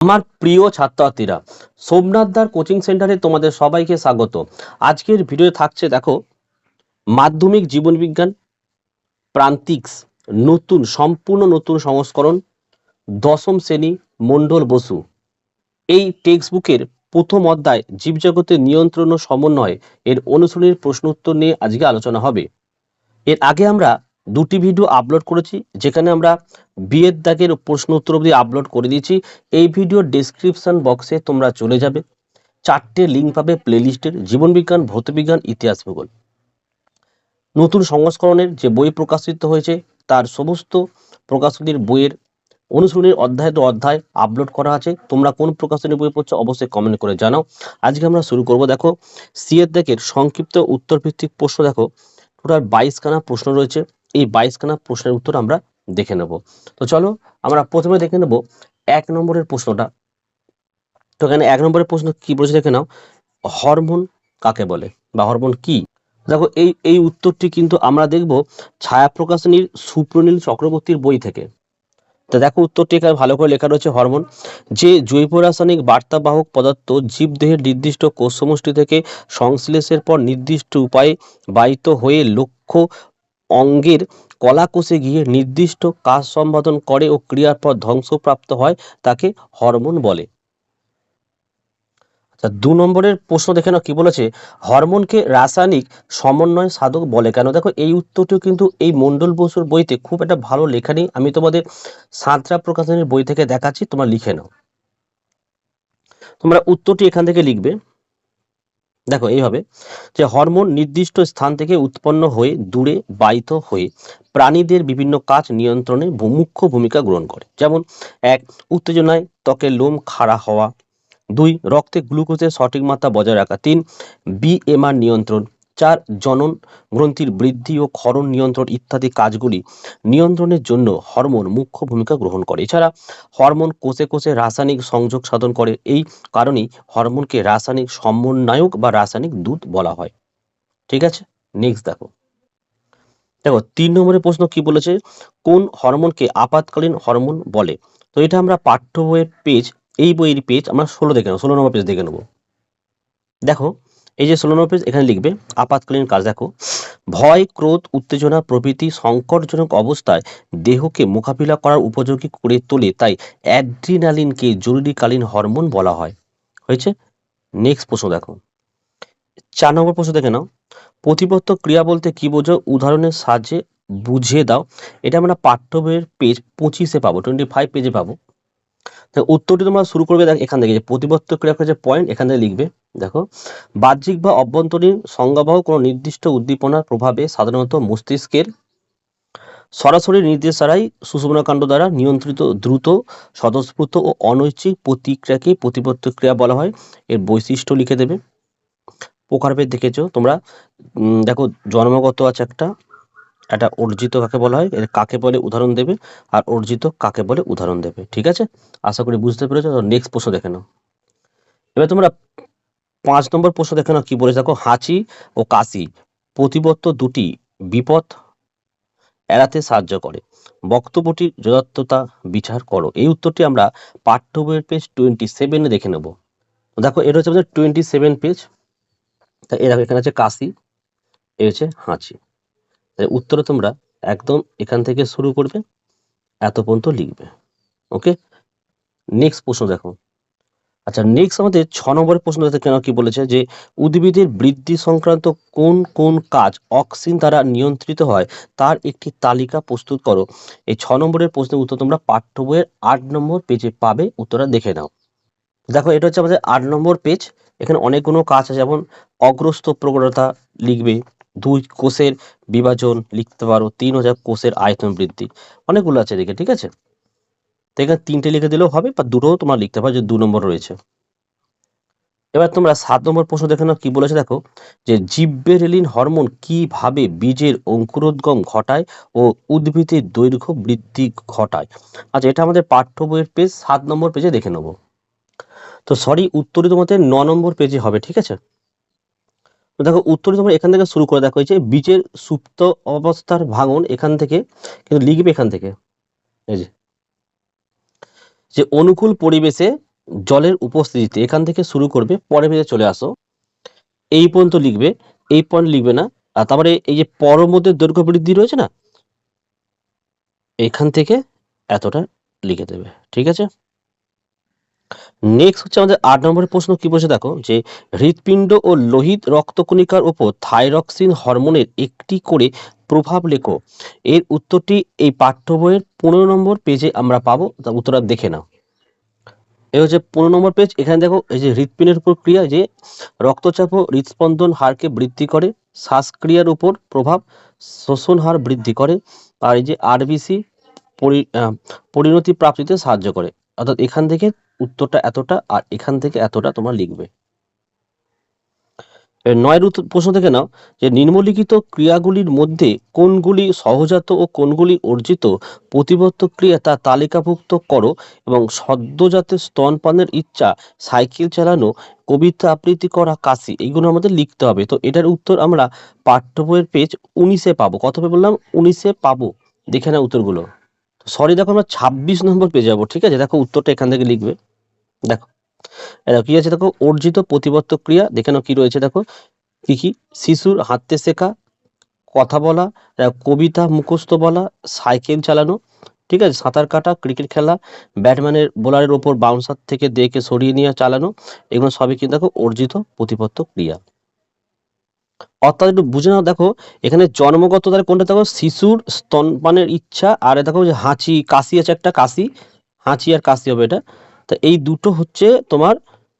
আমার প্রিয় ছাত্রছাত্রীরা সোমনাথদার কোচিং সেন্টারে তোমাদের সবাইকে স্বাগত। আজকের ভিডিও থাকছে, দেখো, মাধ্যমিক জীবনবিজ্ঞান, প্রান্তিক্স, নতুন, সম্পূর্ণ নতুন সংস্করণ, দশম শ্রেণি, মণ্ডল বসু। এই টেক্সট বুকের প্রথম অধ্যায়, জীবজগতের নিয়ন্ত্রণ ও সমন্বয়, এর অনুশীলনের প্রশ্ন উত্তর নিয়ে আজকে আলোচনা হবে। এর আগে আমরা দুটি ভিডিও আপলোড করেছি, যেখানে আমরা বিয়ের দাগের প্রশ্ন উত্তর অবধি আপলোড করে দিয়েছি। এই ভিডিও ডেসক্রিপশন বক্সে তোমরা চলে যাবে। চারটে লিঙ্ক পাবে প্লেলিস্টের জীবনবিজ্ঞান ভৌতবিজ্ঞান ইতিহাস ভূগোল। নতুন সংস্করণের যে বই প্রকাশিত হয়েছে, তার সমস্ত প্রকাশনীর বইয়ের অনুশীলনের অধ্যায় তো অধ্যায় আপলোড করা আছে। তোমরা কোন প্রকাশনীর বই পড়ছো অবশ্যই কমেন্ট করে জানাও। আজকে আমরা শুরু করব, দেখো, সিএর দেখের সংক্ষিপ্ত উত্তর ভিত্তিক প্রশ্ন, দেখো। টোটাল বাইশখানা প্রশ্ন রয়েছে। এই বাইশখানা প্রশ্নের উত্তর আমরা দেখে নেব। তো চলো, আমরা প্রথমে দেখে নেব এক নম্বরের প্রশ্নটা। তো এখানে এক নম্বরের প্রশ্ন কি বলেছে দেখে নাও। হরমোন কাকে বলে বা হরমোন কি? দেখো, এই এই উত্তরটি কিন্তু আমরা দেখব ছায়া প্রকাশনীর সুপ্রনীল চক্রবর্তীর বই থেকে। তো দেখো, উত্তরটি এখানে ভালো করে লেখা রয়েছে, হরমোন। যে জৈব রাসায়নিক বার্তাবাহক পদার্থ জীবদেহের নির্দিষ্ট কোষ সমষ্টি থেকে সংশ্লেষের পর নির্দিষ্ট উপায়ে বাহিত হয়ে লক্ষ্য অঙ্গের কলাকোষে গিয়ে নির্দিষ্ট কাজ সম্পাদন করে ও ক্রিয়ার পর ধ্বংসপ্রাপ্ত হয় তাকে হরমোন বলে। আচ্ছা দু নম্বরের প্রশ্ন দেখে নাও, কি বলেছে? হরমোনকে রাসায়নিক সমন্বয় সাধক বলে। কেন? দেখো, এই উত্তরটিও কিন্তু এই মণ্ডল বসুর বইতে খুব একটা ভালো লেখা নেই। আমি তোমাদের সাঁতরা প্রকাশনের বই থেকে দেখাচ্ছি, তোমরা লিখে নাও। তোমরা উত্তরটি এখান থেকে লিখবে। দেখো এইভাবে, যে হরমোন নির্দিষ্ট স্থান থেকে উৎপন্ন হয়ে দূরে বাহিত হয়ে প্রাণীদের বিভিন্ন কাজ নিয়ন্ত্রণে মুখ্য ভূমিকা গ্রহণ করে। যেমন, এক, উত্তেজনায় ত্বকের লোম খাড়া হওয়া। দুই, রক্তে গ্লুকোজের সঠিক মাত্রা বজায় রাখা। তিন বিএমআর নিয়ন্ত্রণ। চার জনন গ্রন্থির বৃদ্ধি ও ক্ষরণ নিয়ন্ত্রণ ইত্যাদি কাজগুলি নিয়ন্ত্রণের জন্য হরমোন মুখ্য ভূমিকা গ্রহণ করে। এছাড়া হরমোন কোষে কোষে রাসায়নিক সংযোগ সাধন করে। এই কারণেই হরমোনকে রাসায়নিক সমন্বয়ক বা রাসায়নিক দূত বলা হয়। ঠিক আছে? নেক্সট দেখো। দেখো, তিন নম্বরের প্রশ্ন কি বলেছে? কোন হরমোনকে আপাতকালীন হরমোন বলে? তো এটা আমরা পাঠ্য বইয়ের পেজ, এই বইয়ের পেজ আমরা ষোলো দেখে নেব, ষোলো নম্বর পেজ দেখে নেব। দেখো এই যে ষোলো নম্বর পেজ এখানে লিখবে, আপাতকালীন কাজ দেখো, ভয়, ক্রোধ, উত্তেজনা, প্রভৃতি সংকটজনক অবস্থায় দেহকে মোকাবিলা করার উপযোগী করে তোলে, তাই অ্যাড্রিনালিনকে জরুরিকালীন হরমোন বলা হয়। হয়েছে? নেক্সট প্রশ্ন দেখো। চার নম্বর প্রশ্ন দেখে নাও। প্রতিপত্ত ক্রিয়া বলতে কি বোঝো? উদাহরণের সাহায্যে বুঝিয়ে দাও। এটা আমরা পাঠ্য বইয়ের পেজ পঁচিশে পাবো টোয়েন্টি ফাইভ পেজে পাবো। উত্তরটি তোমরা শুরু করবে দেখ এখান থেকে, যে প্রতিপত্ত ক্রিয়া যে পয়েন্ট এখান থেকে লিখবে, দেখো, বাহ্যিক বা অভ্যন্তরীণ সংজ্ঞাবহ কোনো নির্দিষ্ট উদ্দীপনার প্রভাবে সাধারণত মস্তিষ্কের সরাসরি নির্দেশ ছাড়াই সুষুম্নাকাণ্ড দ্বারা নিয়ন্ত্রিত দ্রুত, স্বতঃস্ফূর্ত ও অনৈচ্ছিক প্রতিক্রিয়াকে প্রতিপত্ত ক্রিয়া বলা হয়। এর বৈশিষ্ট্য লিখে দেবে। প্রকারভেদ দেখেছ? তোমরা দেখো, জন্মগত আছে একটা একটা অর্জিত কাকে বলা হয়? এর কাকে বলে উদাহরণ দেবে আর অর্জিত কাকে বলে উদাহরণ দেবে, ঠিক আছে? আশা করি বুঝতে পেরেছ নেক্সট প্রশ্ন দেখে নাও। এবার তোমরা পাঁচ নম্বর প্রশ্ন দেখে নাও, কি বলেছে? দেখো, হাঁচি ও কাশি প্রতিবত্ত দুটি বিপদ এড়াতে সাহায্য করে। বক্তব্যটির যথার্থতা বিচার করো। এই উত্তরটি আমরা পাঠ্য বইয়ের পেজ টোয়েন্টি সেভেনে দেখে নেব। দেখো, এটা হচ্ছে টোয়েন্টি সেভেন পেজ তা এর এখানে আছে কাশি, এ হচ্ছে হাঁচি। তাই উত্তরে তোমরা একদম এখান থেকে শুরু করবে, এত পর্যন্ত লিখবে। ওকে নেক্সট প্রশ্ন দেখো। আচ্ছা নেক্সট আমাদের ছ নম্বরের প্রশ্ন কেন কি বলেছে যে, উদ্ভিদের বৃদ্ধি সংক্রান্ত কোন কোন কাজ অক্সিন দ্বারা নিয়ন্ত্রিত হয় তার একটি তালিকা প্রস্তুত করো। এই ছ নম্বরের প্রশ্নের উত্তর তোমরা পাঠ্য বইয়ের আট নম্বর পেজে পাবে, উত্তরটা দেখে নাও। দেখো, এটা হচ্ছে আমাদের আট নম্বর পেজ। এখানে অনেকগুলো কাজ আছে, যেমন অগ্রস্ত প্রবণতা লিখবে দুই কোষের বিভাজন লিখতে পারো, তিন হাজার কোষের আয়তন বৃদ্ধি। অনেকগুলো আছে এদিকে ঠিক আছে? তো তিনটে লিখে দিলেও হবে, বা দুটোও তোমার লিখতে পারো, যে দু নম্বর রয়েছে। এবার তোমরা সাত নম্বর প্রশ্ন দেখে নাও, কি বলেছে দেখো? যে জিব্বেরেলিন হরমোন কীভাবে বীজের অঙ্কুরোদ্গম ঘটায় ও উদ্ভিদের দৈর্ঘ্য বৃদ্ধি ঘটায়? আচ্ছা এটা আমাদের পাঠ্য বইয়ের পেজ, সাত নম্বর পেজে দেখে নেব। তো সরি উত্তরই তোমাদের ন নম্বর পেজে হবে, ঠিক আছে? তো দেখো উত্তরই তোমরা এখান থেকে শুরু করে দেখো যে বীজের সুপ্ত অবস্থার ভাঙন এখান থেকে, কিন্তু লিখবে এখান থেকে। এই যে যে অনুকূল পরিবেশে জলের উপস্থিতিতে এখান থেকে শুরু করবে পরে ভেজে চলে আসো। এই পর্যন্ত লিখবে, এই পয়েন্ট লিখবে না। আর তারপরে এই যে পরমদের দৈর্ঘ্য বৃদ্ধি রয়েছে না, এখান থেকে এতটা লিখে দেবে, ঠিক আছে? নেক্সট হচ্ছে আমাদের আট নম্বরের প্রশ্ন, কি বলছে দেখো, যে হৃৎপিণ্ড ও লোহিত রক্তকণিকার উপর থাইরক্সিন হরমোনের একটি করে প্রভাব লেখো। এর উত্তরটি এই পাঠ্য বইয়ের পনেরো নম্বর পেজে আমরা পাবো, তা উত্তরটা দেখে নাও। এই হচ্ছে পনেরো নম্বর পেজ এখানে দেখো এই যে হৃৎপিণ্ডের উপর ক্রিয়া যে রক্তচাপ ও হৃৎস্পন্দন হারকে বৃদ্ধি করে, শ্বাসক্রিয়ার উপর প্রভাব শোষণ হার বৃদ্ধি করে, আর এই যে আরবিসি পরিণতি প্রাপ্তিতে সাহায্য করে। অর্থাৎ এখান থেকে উত্তরটা এতটা আর এখান থেকে এতটা তোমরা লিখবে। নয়ের প্রশ্ন থেকে নাও যে নিম্নলিখিত ক্রিয়াগুলির মধ্যে কোনগুলি সহজাত ও কোনগুলি অর্জিত প্রতিবর্ত ক্রিয়া তা তালিকাভুক্ত করো এবং সদ্যজাতের স্তনপানের ইচ্ছা, সাইকেল চালানো, কবিতা আবৃত্তি করা, কাশি, এইগুলো আমাদের লিখতে হবে। তো এটার উত্তর আমরা পাঠ্য বইয়ের পেজ উনিশে পাবো। কত বললাম? উনিশে পাবো। দেখে না উত্তরগুলো। সরি দেখো, আমরা ছাব্বিশ নম্বর পেয়ে যাব, ঠিক আছে? দেখো, উত্তরটা এখান থেকে লিখবে। দেখো কি আছে? দেখো, অর্জিত প্রতিবর্ত ক্রিয়া, দেখে নাও কি রয়েছে, দেখো। কি কি? শিশুর হাঁটতে শেখা, কথা বলা কবিতা মুখস্থ বলা, সাইকেল চালানো, ঠিক আছে? সাঁতার কাটা, ক্রিকেট খেলা, ব্যাটম্যানের, বোলারের ওপর বাউন্সার থেকে দেখে সরিয়ে নিয়ে চালানো, এগুলো সবই কিন্তু দেখো অর্জিত প্রতিপত্ত ক্রিয়া। অর্থাৎ একটু বুঝে নাও, দেখো, এখানে জন্মগত তাহলে কোনটা? দেখো, শিশুর স্তনপানের ইচ্ছা, আর দেখো যে হাঁচি, কাশি আছে একটা কাশি, হাঁচি আর কাশি হবে এটা। তো এই দুটো হচ্ছে তোমার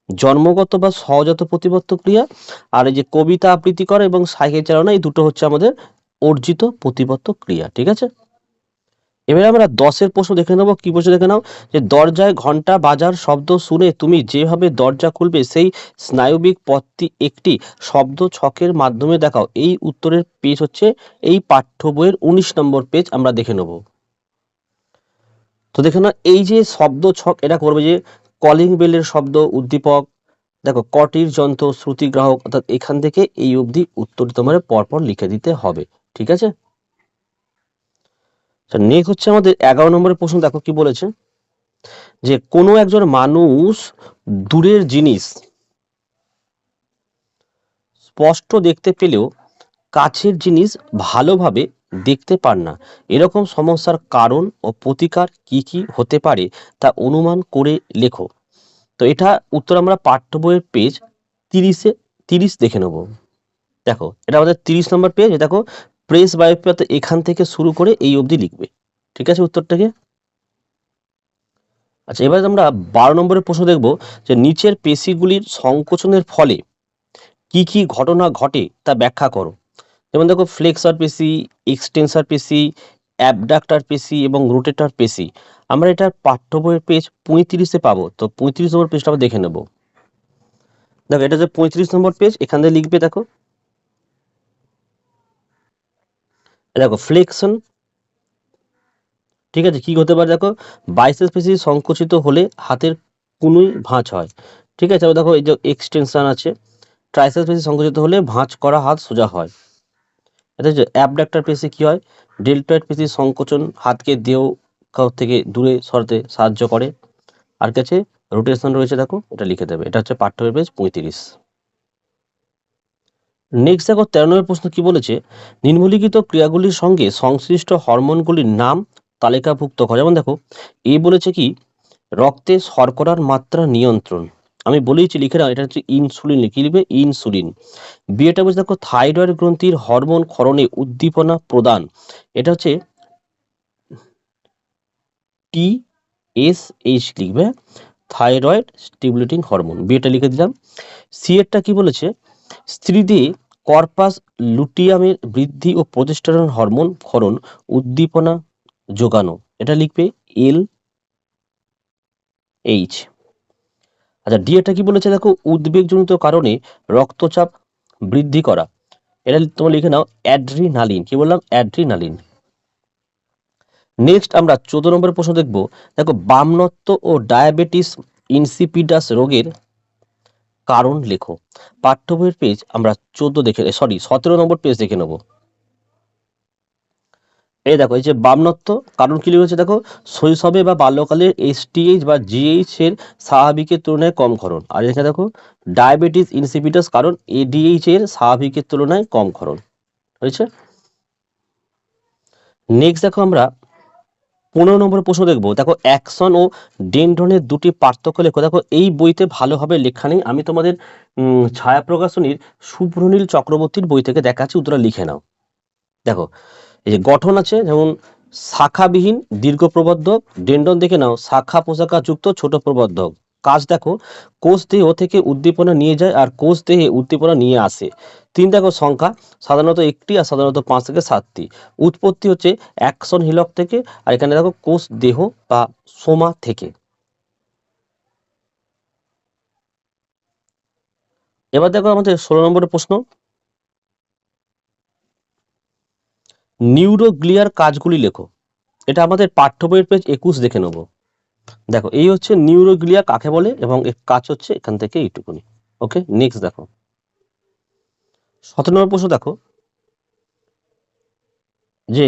জন্মগত বা সহজাত প্রতিপত্ত ক্রিয়া। আর এই যে কবিতা আবৃত্তি করা এবং সাইকেল চালানো, এই দুটো হচ্ছে আমাদের অর্জিত প্রতিপত্ত ক্রিয়া, ঠিক আছে? এবারে আমরা দশের প্রশ্ন দেখে নেব, কি প্রশ্ন দেখে নাও? যে দরজায় ঘণ্টা বাজার শব্দ শুনে তুমি যেভাবে দরজা খুলবে, সেই স্নায়বিক পথটি একটি শব্দ ছকের মাধ্যমে দেখাও। এই উত্তরের পেজ হচ্ছে এই পাঠ্য বইয়ের উনিশ নম্বর পেজ, আমরা দেখে নেব। তো দেখে নাও, এই যে শব্দ ছক, এটা করবে যে কলিং বেলের শব্দ, উদ্দীপক, দেখো, কটির যন্ত্র শ্রুতিগ্রাহক অর্থাৎ এখান থেকে এই অবধি উত্তর তোমার পরপর লিখে দিতে হবে, ঠিক আছে? নেক্সট হচ্ছে আমাদের এগারো নম্বরের প্রশ্ন, দেখো কি বলেছে। যে কোনো একজন মানুষ দূরের জিনিস স্পষ্ট দেখতে পেলেও কাছের জিনিস ভালোভাবে দেখতে পান না। এরকম সমস্যার কারণ ও প্রতিকার কি কি হতে পারে তা অনুমান করে লেখো। তো এটা উত্তর আমরা পাঠ্য বইয়ের পেজ তিরিশে, তিরিশ দেখে নেব। দেখো, এটা আমাদের তিরিশ নম্বর পেজ দেখো প্রেস বায়োপিয়াতে এখান থেকে শুরু করে এই অবধি লিখবে। ঠিক আছে উত্তরটাকে? আচ্ছা এবার আমরা বারো নম্বরের প্রশ্ন দেখব যে নিচের পেশিগুলির সংকোচনের ফলে কি কি ঘটনা ঘটে তা ব্যাখ্যা করো। যেমন দেখো ফ্লেক্সার পেশি এক্সটেন্সার পেশি অ্যাবডাক্টার পেশি এবং রোটেটার পেশি। আমরা এটার পাঠ্য বইয়ের পেজ পঁয়ত্রিশে পাবো। তো পঁয়ত্রিশ নম্বর পেজটা আমরা দেখে নেব। দেখো, এটা যে পঁয়ত্রিশ নম্বর পেজ এখান থেকে লিখবে, দেখো। দেখো ফ্লেকশন ঠিক আছে, কি হতে পারে দেখো? বাইসেস পেশি সংকুচিত হলে হাতের কুনুই ভাঁজ হয়। ঠিক আছে দেখো এই যে এক্সটেনশন আছে ট্রাইসেস পেশি সংকুচিত হলে ভাঁজ করা হাত সোজা হয়। এটা হচ্ছে অ্যাবডাক্টার পেশি কি হয়? ডেল্টয়েড পেশি সংকোচন হাতকে দেহ থেকে দূরে সরতে সাহায্য করে। আর কাছে রোটেশন রয়েছে দেখো, এটা লিখে দেবে। এটা হচ্ছে পাঠ্য পেজ পঁয়ত্রিশ। নেক্সট দেখো, তেরো নম্বর প্রশ্ন কি বলেছে? নিম্নলিখিত ক্রিয়াগুলির সঙ্গে সংশ্লিষ্ট হরমোনগুলির নাম তালিকাভুক্ত করে। যেমন দেখো, এ বলেছে কি, রক্তে শর্করার মাত্রা নিয়ন্ত্রণ। আমি বলেইছি, লিখে নাও, এটা হচ্ছে ইনসুলিন কি লিখবে ইনসুলিন। বিয়েটা বলছে, দেখো, থাইরয়েড গ্রন্থির হরমোন ক্ষরণে উদ্দীপনা প্রদান। এটা হচ্ছে টি এস এইচ, লিখবে, থাইরয়েড স্টিমুলেটিং হরমোন। বিয়েটা লিখে দিলাম। সি এরটা কি বলেছে স্ত্রীদের কর্পাস লুটিয়ামের বৃদ্ধি ও প্রতিষ্ঠান হরমোন ক্ষরণ উদ্দীপনা যোগানো। এটা লিখবে এল এইচ। আচ্ছা ডি এটা কি বলেছে দেখো? উদ্বেগজনিত কারণে রক্তচাপ বৃদ্ধি করা। এটা তোমরা লিখে নাও, অ্যাড্রিনালিন। কি বললাম? অ্যাড্রিনালিন। নেক্সট আমরা চোদ্দ নম্বর প্রশ্ন দেখব। দেখো, বামনত্ব ও ডায়াবেটিস ইনসিপিডাস রোগের কারণ লেখো। পাঠ্য বইয়ের পেজ আমরা চোদ্দ দেখে সরি সতেরো নম্বর পেজ দেখে নেব। এই দেখো, এই যে বামনত্ব, কারণ কি লিখেছে দেখো? শৈশবে বা বাল্যকালে এসটিএইচ বা জিএইচ এর স্বাভাবিকের তুলনায় কম ক্ষরণ। আর এখানে দেখো ডায়াবেটিস ইনসিপিটাস কারণ এডিএইচ এর স্বাভাবিকের তুলনায় কম ক্ষরণ। হয়েছে? নেক্সট দেখো আমরা পনেরো নম্বর প্রশ্ন দেখব। দেখো, অ্যাকশন ও ডেন্ড্রনের দুটি পার্থক্য লেখো। দেখো, এই বইতে ভালোভাবে লেখা নেই। আমি তোমাদের ছায়া প্রকাশনীর সুব্রনীল চক্রবর্তীর বই থেকে দেখাচ্ছি উত্তরা লিখে নাও। দেখো, এই যে গঠন আছে, যেমন শাখাবিহীন দীর্ঘ প্রবর্ধক ডেন্ডন দেখে নাও, শাখা পোশাকা যুক্ত ছোট প্রবর্ধক কাজ দেখো, কোষ দেহ থেকে উদ্দীপনা নিয়ে যায় আর কোষ দেহে উদ্দীপনা নিয়ে আসে। তিন দেখো সংখ্যা, সাধারণত একটি আর সাধারণত পাঁচ থেকে সাতটি। উৎপত্তি হচ্ছে অ্যাকশন হিলক থেকে আর এখানে দেখো কোষ দেহ বা সোমা থেকে। এবার দেখো আমাদের ষোলো নম্বরের প্রশ্ন। নিউরোগ্লিয়ার কাজগুলি লেখো। এটা আমাদের পাঠ্য বইয়ের পেজ একুশ দেখে নেব। দেখো, এই হচ্ছে নিউরোগ্লিয়া কাকে বলে এবং এর কাজ হচ্ছে এখান থেকে এইটুকুনি। ওকে নেক্সট দেখো। সতেরো নম্বর প্রশ্ন দেখো, যে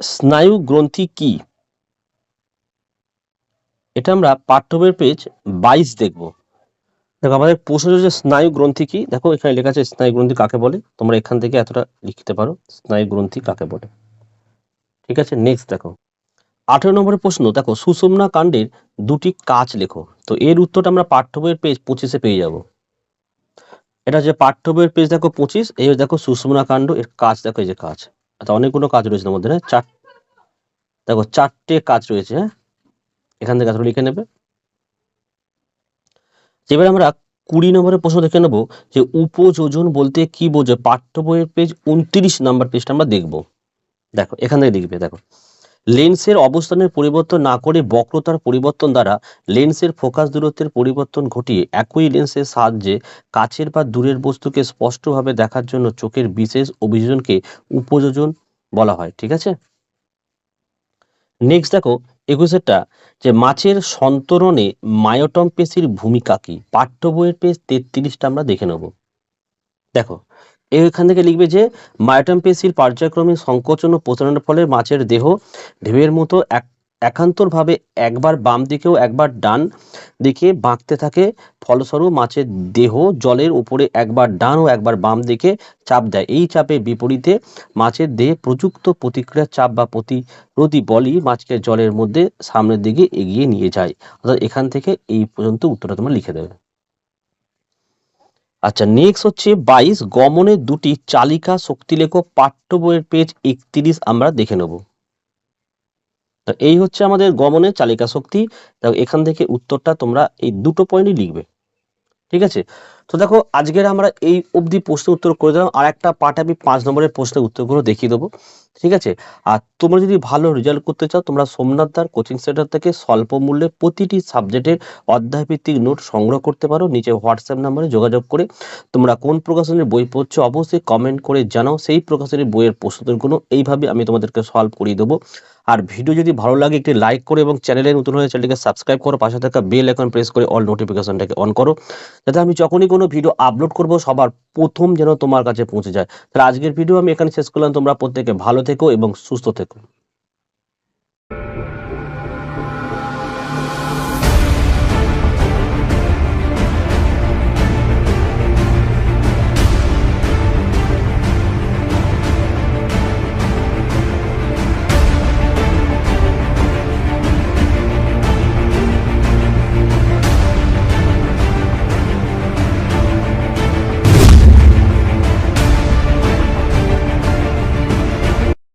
স্নায়ু গ্রন্থি কি? এটা আমরা পাঠ্য বইয়ের পেজ বাইশ দেখব। দেখো, আমাদের প্রশ্ন হচ্ছে স্নায়ু গ্রন্থি কি? দেখো, এখানে লেখা আছে স্নায়ু গ্রন্থি কাকে বলে? তোমরা এখান থেকে এতটা লিখতে পারো স্নায়ু গ্রন্থি কাকে বলে। ঠিক আছে নেক্সট দেখো। আঠেরো নম্বরের প্রশ্ন, দেখো, সুষুম্না কাণ্ডের দুটি কাজ লেখো। তো এর উত্তরটা আমরা পাঠ্য বইয়ের পেজ পঁচিশে পেয়ে যাব। এটা যে পাঠ্য বইয়ের পেজ, দেখো, পঁচিশ। এই দেখো, সুষুম্না কাণ্ড, এর কাজ, দেখো, এই যে কাজ। আচ্ছা অনেকগুলো কাজ রয়েছে মধ্যে হ্যাঁ? চার, দেখো, চারটে কাজ রয়েছে হ্যাঁ? এখান থেকে লিখে নেবে। এবার আমরা কুড়ি নম্বরের প্রশ্ন দেখে নেব যে উপযোজন বলতে কি বোঝে পাঠ্য বইয়ের পেজ উনত্রিশ নাম্বার পেজটা আমরা দেখব। দেখো, এখান থেকে লিখবে, দেখো। লেন্সের অবস্থানের পরিবর্তন না করে বক্রতার পরিবর্তন দ্বারা লেন্সের ফোকাস দূরত্বের পরিবর্তন ঘটিয়ে একই লেন্সের সাহায্যে কাছের বা দূরের বস্তুকে স্পষ্টভাবে দেখার জন্য চোখের বিশেষ অভিযোজনকে উপযোজন বলা হয়, ঠিক আছে? নেক্সট দেখো, একুশেরটা, যে মাছের সন্তরণে মায়োটম পেশির ভূমিকা কি? পাঠ্য বইয়ের পেজ তেত্রিশটা আমরা দেখে নেব। দেখো এখান থেকে লিখবে যে মায়োটম পেশির পর্যায়ক্রমিক সংকোচন ও প্রসারণের ফলে মাছের দেহ ঢেউয়ের মতো এক একান্তরভাবে একবার বাম দিকেও একবার ডান দিকে বাঁকতে থাকে। ফলস্বরূপ মাছের দেহ জলের উপরে একবার ডান ও একবার বাম দিকে চাপ দেয়। এই চাপের বিপরীতে মাছের দেহে প্রযুক্ত প্রতিক্রিয়া চাপ বা প্রতিরোধী বলই মাছকে জলের মধ্যে সামনের দিকে এগিয়ে নিয়ে যায়। অর্থাৎ এখান থেকে এই পর্যন্ত উত্তরটা তোমরা লিখে দেবে। আচ্ছা নেক্সট হচ্ছে বাইশ গমনের দুটি চালিকা শক্তিলেখ পাঠ্য বইয়ের পেজ একত্রিশ আমরা দেখে নেব। এই হচ্ছে আমাদের গমনের চালিকা শক্তি। এখান থেকে উত্তরটা তোমরা এই দুটো পয়েন্টই লিখবে। ঠিক আছে? তো দেখো, আজকের আমরা এই অবধি প্রশ্ন উত্তর করে দিলাম, আর একটা পার্ট আমি পাঁচ নম্বরের প্রশ্নের উত্তরগুলো দেখিয়ে দেবো, ঠিক আছে? আর তোমরা যদি ভালো রেজাল্ট করতে চাও, তোমরা সোমনাথ দার কোচিং সেন্টার থেকে স্বল্প মূল্যে প্রতিটি সাবজেক্টের অধ্যায়ভিত্তিক নোট সংগ্রহ করতে পারো, নিচে হোয়াটসঅ্যাপ নাম্বারে যোগাযোগ করে। তোমরা কোন প্রকাশনের বই পড়ছো অবশ্যই কমেন্ট করে জানাও, সেই প্রকাশনের বইয়ের প্রশ্নোত্তরগুলো এইভাবে আমি তোমাদেরকে সলভ করিয়ে দেবো। আর ভিডিও যদি ভালো লাগে, একটি লাইক করে এবং চ্যানেলে নতুন হয়ে চ্যানেলটিকে সাবস্ক্রাইব করো, পাশে থাকা বেল এখন প্রেস করে অল নোটিফিকেশনটাকে অন করো, যাতে আমি যখনই কোনো ভিডিও আপলোড করব, সবার প্রথম যেন তোমার কাছে পৌঁছে যায়। তাহলে আজকের ভিডিও আমি এখানে শেষ করলাম। তোমরা প্রত্যেকে ভালো থেকো এবং সুস্থ থেকো।